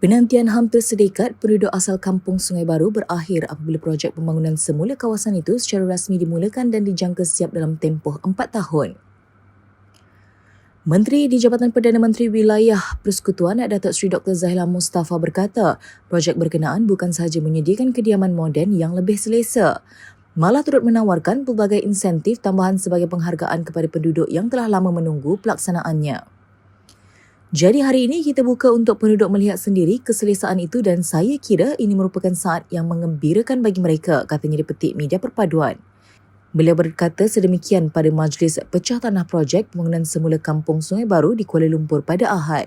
Penantian hampir sedekat penduduk asal kampung Sungai Baru berakhir apabila projek pembangunan semula kawasan itu secara rasmi dimulakan dan dijangka siap dalam tempoh empat tahun. Menteri di Jabatan Perdana Menteri Wilayah Persekutuan Datuk Seri Dr. Zahila Mustafa berkata, projek berkenaan bukan sahaja menyediakan kediaman moden yang lebih selesa, malah turut menawarkan pelbagai insentif tambahan sebagai penghargaan kepada penduduk yang telah lama menunggu pelaksanaannya. Jadi hari ini kita buka untuk penduduk melihat sendiri keselesaan itu dan saya kira ini merupakan saat yang mengembirakan bagi mereka, katanya di petik media perpaduan. Beliau berkata sedemikian pada Majlis Pecah Tanah Projek Pembangunan Semula Kampung Sungai Baru di Kuala Lumpur pada Ahad.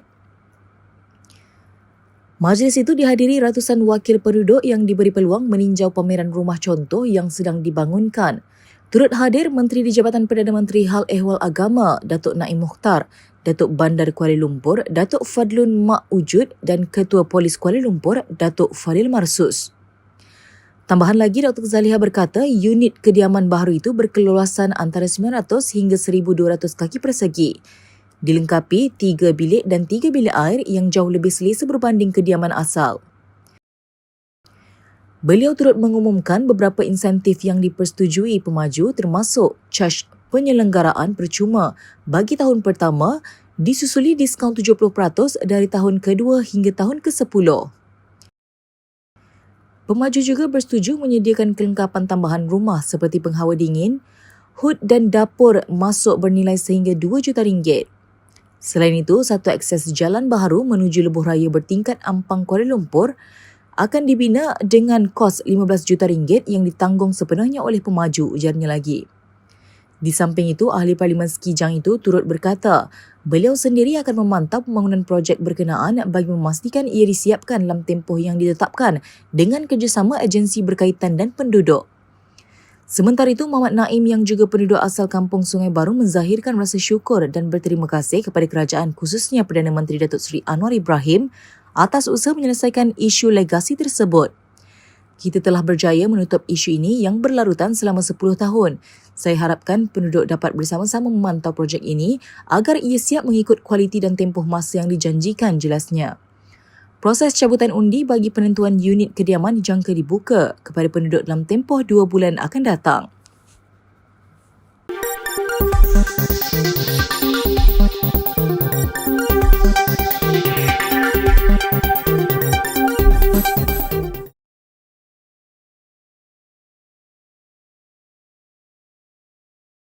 Majlis itu dihadiri ratusan wakil penduduk yang diberi peluang meninjau pameran rumah contoh yang sedang dibangunkan. Turut hadir Menteri di Jabatan Perdana Menteri Hal Ehwal Agama, Datuk Naim Mukhtar, Datuk Bandar Kuala Lumpur, Datuk Fadlun Mak Wujud dan Ketua Polis Kuala Lumpur, Datuk Fadil Marsus. Tambahan lagi, Dr. Zaliha berkata unit kediaman baru itu berkeluasan antara 900 hingga 1,200 kaki persegi. Dilengkapi tiga bilik dan tiga bilik air yang jauh lebih selesa berbanding kediaman asal. Beliau turut mengumumkan beberapa insentif yang dipersetujui pemaju termasuk charge penyelenggaraan percuma bagi tahun pertama disusuli diskaun 70% dari tahun kedua hingga tahun ke-10. Pemaju juga bersetuju menyediakan kelengkapan tambahan rumah seperti penghawa dingin, hud dan dapur masuk bernilai sehingga 2 juta ringgit. Selain itu, satu akses jalan baru menuju lebuh raya bertingkat Ampang Kuala Lumpur akan dibina dengan kos 15 juta ringgit yang ditanggung sepenuhnya oleh pemaju, ujarnya lagi. Di samping itu, ahli Parlimen Sekijang itu turut berkata, beliau sendiri akan memantau pembangunan projek berkenaan bagi memastikan ia disiapkan dalam tempoh yang ditetapkan dengan kerjasama agensi berkaitan dan penduduk. Sementara itu, Muhammad Naim yang juga penduduk asal kampung Sungai Baru menzahirkan rasa syukur dan berterima kasih kepada kerajaan khususnya Perdana Menteri Datuk Seri Anwar Ibrahim atas usaha menyelesaikan isu legasi tersebut kita telah berjaya menutup isu ini yang berlarutan selama 10 tahun. Saya harapkan penduduk dapat bersama-sama memantau projek ini agar ia siap mengikut kualiti dan tempoh masa yang dijanjikan jelasnya. Proses cabutan undi bagi penentuan unit kediaman dijangka dibuka kepada penduduk dalam tempoh dua bulan akan datang.